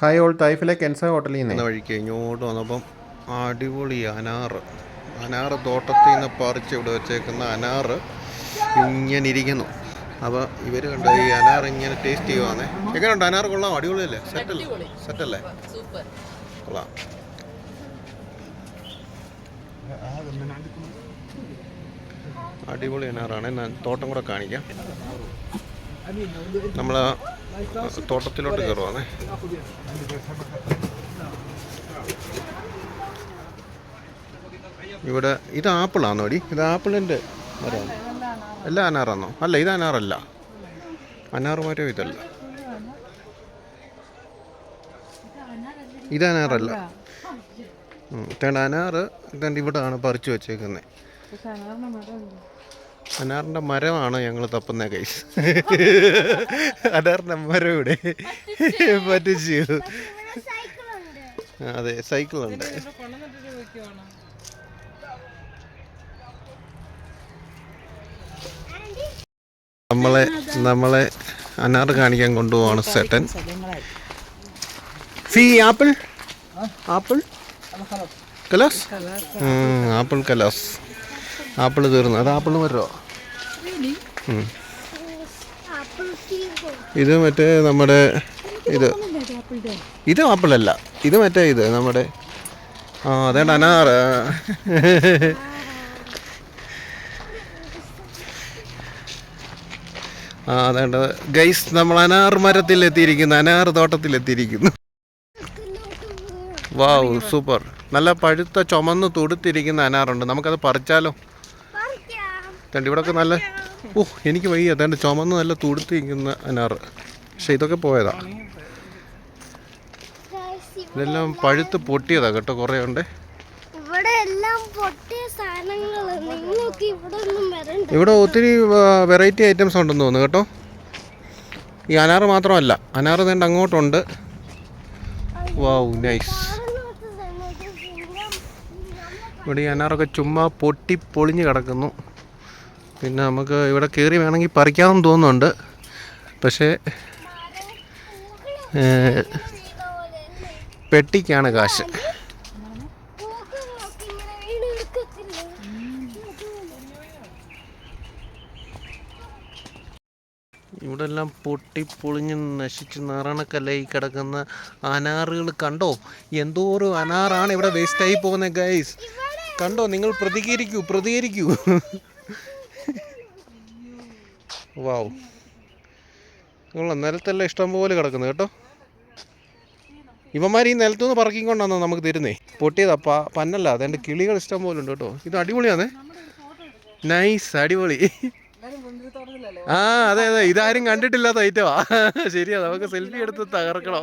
Hi all തൈഫിലെ Kenza ഹോട്ടലിൽ നിന്ന്. വഴിക്ക് ഇങ്ങോട്ട് വന്നപ്പം അടിപൊളി അനാറ്. അനാറ് തോട്ടത്തിൽ നിന്ന് പറിച്ച് ഇവിടെ വെച്ചേക്കുന്ന അനാറ് ഇങ്ങനെ ഇരിക്കുന്നു അപ്പോൾ ഇവർ കണ്ട ഈ അനാർ ഇങ്ങനെ ടേസ്റ്റ് ചെയ്യുവാന്നേ. എങ്ങനെയുണ്ട് അനാർ കൊള്ളാം. അടിപൊളിയല്ലേ? സെറ്റല്ലേ സെറ്റല്ലേ കൊള്ളാം. അടിപൊളി അനാറാണ്. ഞാൻ തോട്ടം കൂടെ കാണിക്കാം. നമ്മൾ തോട്ടത്തിലോട്ട് കയറുവാണേ. ഇവിടെ ഇത് ആപ്പിളാണോ അടി ഇത് ആപ്പിളിന്റെ മരമാണ്. അല്ല അനാറാണോ അല്ല ഇത് അനാറല്ല. അനാറ് മരം ഇതല്ല. ഇത് അനാറല്ല. തേണ്ട അനാറ് ഇതേണ്ട ഇവിടാണ് പറിച്ചു വെച്ചേക്കുന്നത് അനാറിന്റെ മരമാണ് ഞങ്ങൾ തപ്പുന്ന കൈസ് അനാറിന്റെ മരം ഇവിടെ. പറ്റിച്ചു. അതെ സൈക്കിൾ ഉണ്ട് നമ്മളെ നമ്മളെ അനാർ കാണിക്കാൻ കൊണ്ടുപോവാണ് സെട്ടൻ. ഫീ ആപ്പിൾ? ആപ്പിൾ? കലാസ്? ആപ്പിൾ കലാസ്. ആപ്പിൾ തീർന്നു. അത് ആപ്പിൾ മരോ. ഇത് മറ്റേ നമ്മുടെ ഇത് ഇത് ആപ്പിളല്ല. ഇത് മറ്റേ ഇത് നമ്മുടെ ആ അതേണ്ട അനാർ ആ അതേണ്ട. ഗൈസ് നമ്മൾ അനാർ മരത്തിൽ എത്തിയിരിക്കുന്നു. അനാർ തോട്ടത്തിൽ എത്തിയിരിക്കുന്നു. Wow super. നല്ല പഴുത്ത ചുമന്ന് തുടുത്തിരിക്കുന്ന അനാറുണ്ട്. നമുക്കത് പറിച്ചാലോ? തണ്ട് ഇവിടെയൊക്കെ നല്ല ഓ എനിക്ക് വയ്യ. അതാണ്ട് ചുമന്ന് നല്ല തുടുത്തിരിക്കുന്ന അനാറ്. പക്ഷെ ഇതൊക്കെ പോയതാ. ഇതെല്ലാം പഴുത്ത് പൊട്ടിയതാ കേട്ടോ കുറേ ഉണ്ട് ഇവിടെ ഇവിടെ ഇവിടെ ഒത്തിരി വെറൈറ്റി ഐറ്റംസ് ഉണ്ടെന്ന് തോന്നുന്നു കേട്ടോ. ഈ അനാറ് മാത്രമല്ല. അനാറ് തന്നെ അങ്ങോട്ടുണ്ട്. Wow nice. ഇവിടെ ഈ അനാറൊക്കെ ചുമ്മാ പൊട്ടി പൊളിഞ്ഞ് കിടക്കുന്നു. പിന്നെ നമുക്ക് ഇവിടെ കയറി വേണമെങ്കിൽ പറിക്കാമെന്ന് തോന്നുന്നുണ്ട്. പക്ഷേ പെട്ടിക്കാണ് കാശ്. ഇവിടെ എല്ലാം പൊട്ടി പൊളിഞ്ഞ് നശിച്ച് നിറണക്കല്ലായി കിടക്കുന്ന അനാറുകൾ കണ്ടോ? എന്തോ ഒരു അനാറാണ് ഇവിടെ വേസ്റ്റായി പോകുന്നത് ഗൈസ് കണ്ടോ? നിങ്ങൾ പ്രതികരിക്കൂ പ്രതികരിക്കൂ. വാവ് നിങ്ങൾ നിലത്തെല്ലാം ഇഷ്ടം പോലെ കിടക്കുന്നു കേട്ടോ. ഇവന്മാർ ഈ നിലത്തുനിന്ന് പറക്കിക്കൊണ്ടാണോ നമുക്ക് തരുന്നേ. പൊട്ടിയതാ പ പന്നല്ല അതെന്റെ കിളികൾ ഇഷ്ടം പോലെ ഉണ്ട് കേട്ടോ. ഇത് അടിപൊളിയാണേ നൈസ് അടിപൊളി. ആ അതെ അതെ ഇതാരും കണ്ടിട്ടില്ലാത്ത ഐറ്റമാ ശരിയാ നമുക്ക് സെൽഫി എടുത്ത് തകർക്കണോ.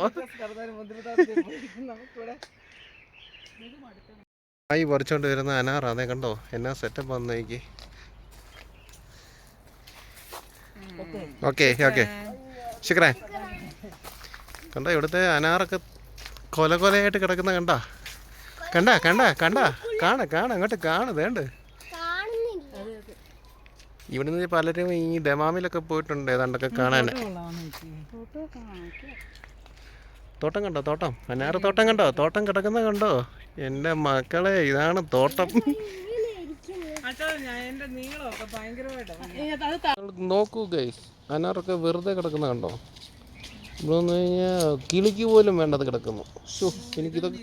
ആയി പറിച്ചോണ്ട് വരുന്ന അനാറാ അതെ കണ്ടോ? എന്നാ സെറ്റപ്പ് വന്നേക്ക്. ഓക്കെ. ഓക്കെ ശുക്രേ കണ്ടോ ഇവിടുത്തെ അനാറൊക്കെ കൊല കൊലയായിട്ട് കിടക്കുന്ന കണ്ട? കണ്ട കണ്ട കണ്ട? കാണ കാണ അങ്ങോട്ട് കാണ വേണ്ട ഇവിടുന്ന് പലരും ഈ ദമാമിലൊക്കെ പോയിട്ടുണ്ട് ഏതാണ്ടൊക്കെ കാണാൻ തോട്ടം കണ്ടോ തോട്ടം? അനാറ് തോട്ടം കണ്ടോ? തോട്ടം കിടക്കുന്ന കണ്ടോ? എന്റെ മക്കളെ ഇതാണ് തോട്ടം. നോക്കൂ ഗൈസ് അനാറൊക്കെ വെറുതെ കിടക്കുന്ന കണ്ടോ? ഇവിടെ വന്നു കഴിഞ്ഞാൽ കിളിക്ക് പോലും വേണ്ടത് കിടക്കുന്നു. ഷോ എനിക്കിതൊക്കെ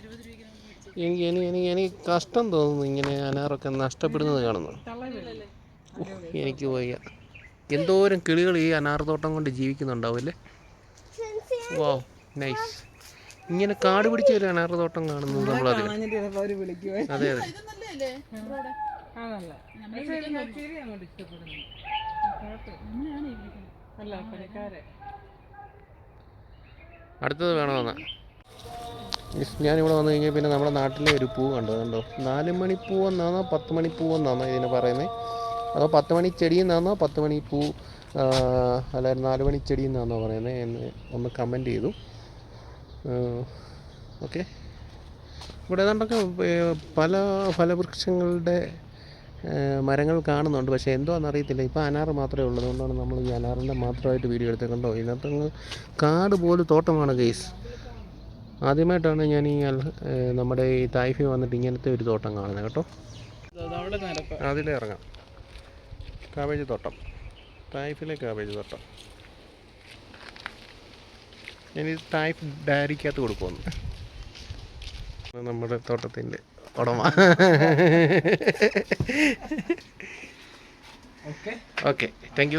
എനിക്ക് എനിക്ക് എനിക്ക് എനിക്ക് കഷ്ടം തോന്നുന്നു ഇങ്ങനെ അനാറൊക്കെ നഷ്ടപ്പെടുന്നത് കാണുന്നു. ഓ, എനിക്ക് വയ്യ. എന്തോരം കിളികൾ ഈ അനാർത്തോട്ടം കൊണ്ട് ജീവിക്കുന്നുണ്ടാവില്ലേ? വാ നൈസ് ഇങ്ങനെ കാട് പിടിച്ച ഒരു അനാർത്തോട്ടം കാണുന്നത് നമ്മളത് അതെ അതെ. അടുത്തത് വേണമെന്ന് ഞാനിവിടെ വന്നു കഴിഞ്ഞാൽ പിന്നെ നമ്മുടെ നാട്ടിലെ ഒരു പൂ കണ്ടോ. കണ്ടോ? നാല് മണി എന്നാണോ പത്ത് മണി എന്നാണോ ഇതിനെ പറയുന്നത് അതോ പത്ത് മണി ചെടി എന്നാണോ പത്ത് മണി പൂ അല്ല നാല് മണി ചെടി എന്നാണോ പറയുന്നത് എന്ന് ഒന്ന് കമന്റ് ചെയ്തു. ഓക്കെ ഇവിടെ ഏതാണ്ടൊക്കെ പല ഫലവൃക്ഷങ്ങളുടെ മരങ്ങൾ കാണുന്നുണ്ട്. പക്ഷേ എന്തോന്ന് അറിയത്തില്ല. ഇപ്പോൾ അനാറ് മാത്രമേ ഉള്ളൂ. അതുകൊണ്ടാണ് നമ്മൾ ഈ അനാറിന്റെ മാത്രമായിട്ട് വീഡിയോ എടുത്തത് കണ്ടോ ഇതിനകത്ത് കാട് പോലും തോട്ടമാണ് ഗെയ്സ് ആദ്യമായിട്ടാണ് ഞാൻ ഈ നമ്മുടെ ഈ തായ്ഫി വന്നിട്ട് ഇങ്ങനത്തെ ഒരു തോട്ടം കാണുന്നത് കേട്ടോ. അതിലേ ഇറങ്ങാം. കാബേജ് തോട്ടം. തായ്ഫിലെ കാബേജ് തോട്ടം. ഇനി തായ്ഫ് ഡയറിക്കകത്ത് കൊടുക്കുമെന്ന് നമ്മുടെ തോട്ടത്തിന്റെ ഉടമ ഓക്കെ ഓക്കെ താങ്ക് യു